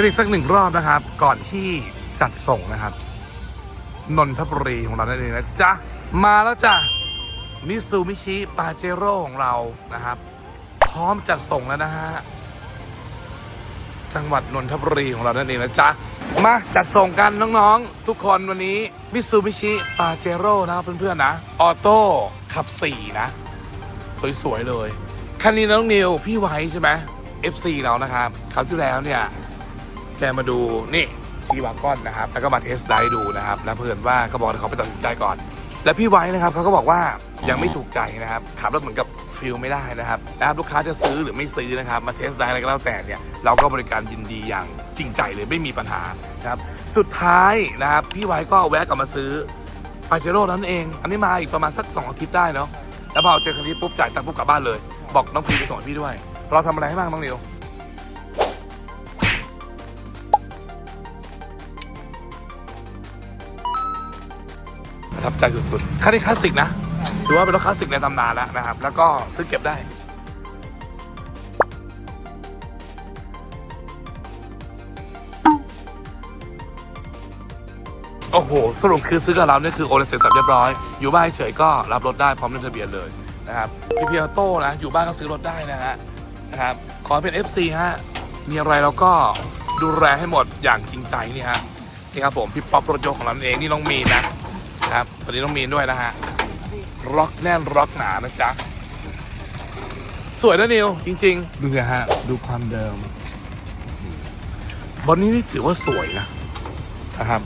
สอีกสักหนึ่งรอบนะครับ ก่อนที่จัดส่งนะครับ นนทบุรีของเรานั่นเองนะจ๊ะ มาแล้วจ้ะมิซูมิชิปาเจโร่ของเรานะครับ พร้อมจัดส่งแล้วนะฮะจังหวัดนนทบุรีของเรานั่นเองนะจ๊ะ มาจัดส่งกันน้องๆ ทุกคนวันนี้มิซูมิชิปาเจโร่นะครับเพื่อนๆนะ ออโต้ขับ 4 นะ สวย ๆ เลย คันนี้น้องนิวพี่ไว้ใช่ไหม FC เรานะครับคราวที่แล้วเนี่ย แกมาดูนี่ทีวากอนนะครับแล้วก็มาเทสไดดูนะครับแล้วเพื่อนว่าเขาบอกเขาไปตัดสินใจก่อน แล้วพี่ไว้นะครับเขาก็บอกว่ายังไม่ถูกใจนะครับขับรถเหมือนกับฟิลไม่ได้นะครับนะครับลูกค้าจะซื้อหรือไม่ซื้อนะครับมาเทสไดรฟ์อะไรก็แล้วแต่เนี่ยเราก็บริการยินดีอย่างจริงใจเลยไม่มีปัญหานะครับสุดท้ายนะครับพี่ไว้ก็แวะกลับมาซื้อปาเจโร่นั้นเอง อันนี้มาอีกประมาณสัก2อาทิตย์ได้เนาะแล้วพอเจอคันนี้ปุ๊บจ่ายตังค์ปุ๊บกลับบ้านเลย บอกน้องพีไปส่งพี่ด้วย เราทำอะไรให้บ้างน้องนิวปร ทับใจสุดๆคันนี้คลาสสิกนะถือว่าเป็นรถคลาสสิกในตำนานแล้วนะครับ แล้วก็ซื้อเก็บได้โอ้โห สรุปคือซื้อกับเราเนี่ยคือโอนเสร็จสับเรียบร้อย อยู่บ้านเฉยก็รับรถได้พร้อมเล่นทะเบียนเลยนะครับ พี่เพียโต้นะ อยู่บ้านก็ซื้อรถได้นะฮะ นะครับ ขอเป็น FC ฮะ มีอะไรเราก็ดูแลให้หมดอย่างจริงใจนี่ฮะ นี่ครับผม พี่ป๊อปรถยกของเราเอง นี่น้องมีนนะ ครับ สวัสดีน้องมีนด้วยนะฮะ ร็อกแน่นร็อกหนานะจ๊ะ สวยนะนิว จริง ๆ ดูสิฮะ ดูความเดิม บอนนี้นี่ถือว่าสวยนะนะครับ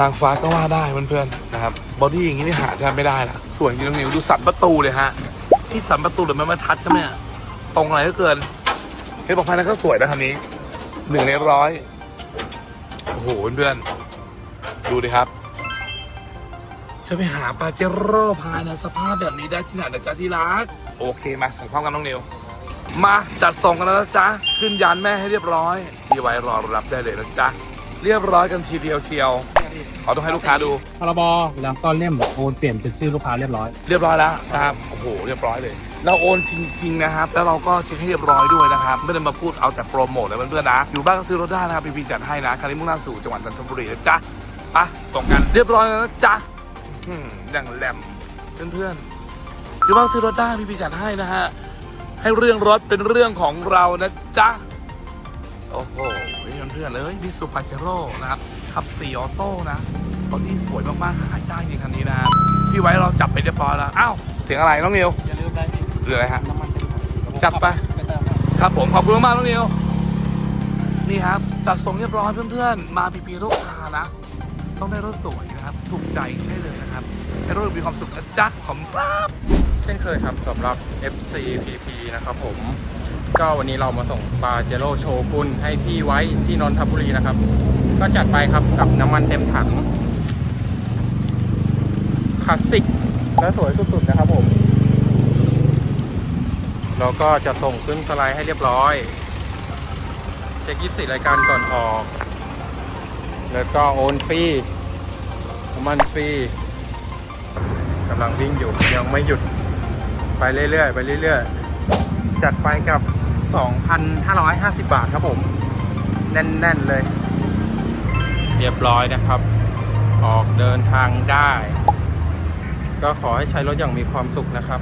นางฟ้าก็ว่าได้เพื่อนๆนะครับ บอดี้อย่างนี้นี่หาแทบไม่ได้ละสวยจริงน้องนิว ดูสันประตูเลยฮะ ที่สันประตูหรือไม่มาทัดใช่ไหมยตรงอะไรก็เกินเห็นบอกภายในก็สวยนะคันนี้หนึ่งในร้อยโอ้โหเพื่อนๆดูดิครับ จะไปหาปาเจโร่ภายในสภาพแบบนี้ได้ที่ไหนนะจ๊ะที่รัก โอเคมาส่งพร้อมกันน้องนิว มาจัดส่งกันแล้วนะจ๊ะ ขึ้นยานแม่ให้เรียบร้อยพี่ไว้รอรับได้เลยนะจ๊ะ เรียบร้อยกันทีเดียวเชียวเอาต้องให้ลูกค้าดู พรบแล้วก็เล่มโอนเปลี่ยนเป็นชื่อลูกค้าเรียบร้อย เรียบร้อยแล้วนะครับโอ้โหเรียบร้อยเลย เราโอนจริง ๆ นะครับ แล้วเราก็เช็คให้เรียบร้อยด้วยนะครับ ไม่ได้มาพูดเอาแต่โปรโมทนะเพื่อนๆนะ อยู่บ้านก็ซื้อรถได้นะครับพีพีจัดให้นะคันนี้มุ่งหน้าสู่จังหวัดจันทบุรีนะจ๊ะไปส่งกันเรียบร้อยแล้วนะจ๊ะ อืมอย่างแหลมเพื่อนๆอยู่บ้านซื้อรถได้พีพีจัดให้นะฮะ ให้เรื่องรถเป็นเรื่องของเรานะจ๊ะ โอ้โหเพื่อนๆเลยดิสูปาเจโร่นะครับขับสี่ออโต้นะตอนนี้สวยมากๆหายได้จริงคันนี้นะครับพี่ไว้เราจับไปเรียบร้อยแล้ว อ้าว เสียงอะไรน้องนิวอย่าลืมได้ที่หรืออะไรฮะน้ำมันเต็มถังจัดไปไปเติมให้ครับผมขอบคุณมากๆน้องนิวนี่ครับจัดส่งเรียบร้อยเพื่อนๆ มาพีพีรถคานะ ต้องได้รถสวยนะครับ ถูกใจใช่เลยนะครับ ให้รถมีความสุขนะจ๊ะขอบคุณครับเช่นเคยครับสำหรับ FCPP นะครับผม ก็วันนี้เรามาส่งปาเจโร่โชกุนให้พี่ไว้ที่นนทบุรีนะครับ ก็จัดไปครับกับน้ำมันเต็มถังคลาสสิกและสวยสุดๆนะครับผมเราก็จะส่งขึ้นสไลด์ให้เรียบร้อย เช็คยี่สิบรายการก่อนออก แล้วก็โอนฟรี น้ำมันฟรีกำลังวิ่งอยู่ยังไม่หยุด ไปเรื่อยๆไปเรื่อยๆ จัดไปกับ 2,550 บาทครับผม แน่นๆเลย เรียบร้อยนะครับ ออกเดินทางได้ ก็ขอให้ใช้รถอย่างมีความสุขนะครับ